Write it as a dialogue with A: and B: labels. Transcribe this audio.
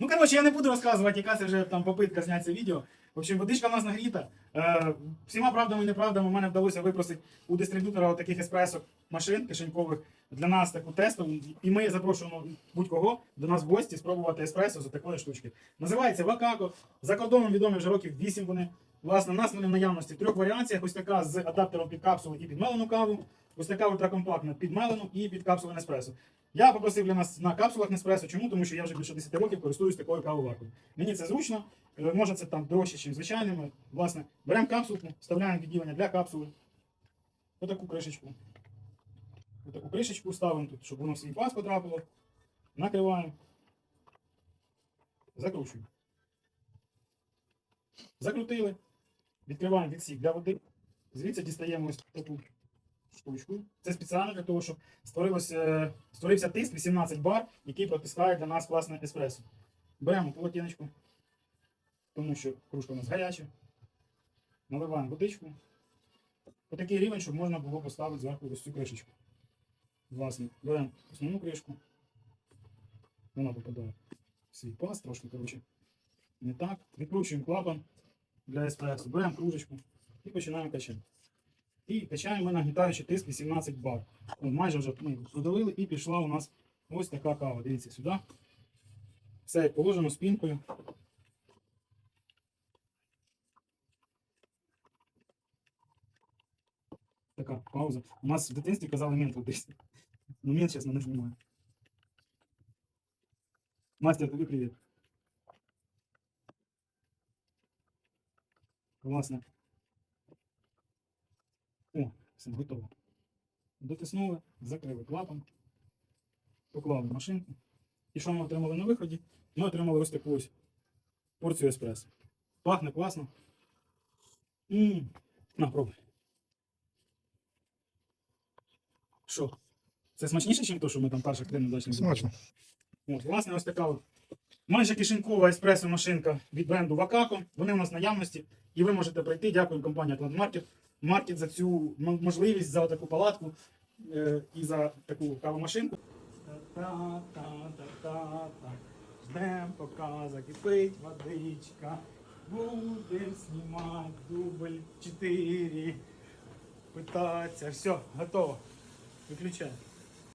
A: Ну, коротше, я не буду розказувати, яка це вже там попитка зняти це відео. В общем, водичка в нас нагріта. Е, всіма правдами і неправдами в мене вдалося випросити у дистриб'ютора таких еспресо машин кишенькових для нас таку тестову. І ми запрошуємо будь-кого до нас в гості спробувати еспресо за такої штучки. Називається Вакако. За кордоном відомі вже років 8 вони. Власне, у нас вони в наявності в трьох варіаціях. Ось така з адаптером під капсулу і під мелену каву. Ось така ультракомпактна під мелену і під капсулу Неспресо. Я попросив для нас на капсулах Неспресо. Чому? Тому що я вже більше 10 років користуюсь такою кавоваркою. Мені це зручно, може це там дорожче, ніж звичайними. Власне, беремо капсулку, вставляємо відділення для капсули. Отаку кришечку. Отаку кришечку ставимо тут, щоб воно в свій паз потрапило. Накриваємо. Закручуємо. Закрутили. Відкриваємо відсік для води. Звідси дістаємо ось таку штучку. Це спеціально для того, щоб створився тиск 18 бар, який протискає для нас класне еспресо. Беремо полотенечко, тому що кружка у нас гаряча. Наливаємо водичку. По такий рівень, щоб можна було поставити зверху ось цю кришечку. Власне, беремо основну кришку. Вона попадає в свій паз, трошки, коротше. Не так. Відкручуємо клапан для еспресо. Беремо кружечку і починаємо качати. І качаємо ми нагнітаючи тиск 18 бар. О, майже вже ми подавили і пішла у нас ось така кава. Дивіться сюди. Все, як положено спінкою. Така пауза. У нас в дитинстві казали мент десь. Ну мент, чесно, не знімаю. Мастер, тобі привіт. Класно. О, все готово. Дотиснули, закрили клапан, поклали машинку. І що ми отримали на виході? Ми отримали ось таку ось порцію еспресо. Пахне класно. Ммм. На, пробуй. Що? Це смачніше, ніж то, що ми там перших три недачних
B: Смачно.
A: От, власне, ось така от майже кишенькова еспресо-машинка від бренду Вакако. Вони у нас в наявності. І ви можете прийти. Дякую компанії Atlant Market. Маркет за цю можливість, за таку палатку е, і за таку кавомашинку. Та-та-та-та-та. Ждем, поки закипить водичка. Будем знімати дубль 4. Питаться. Все, готово. Виключай.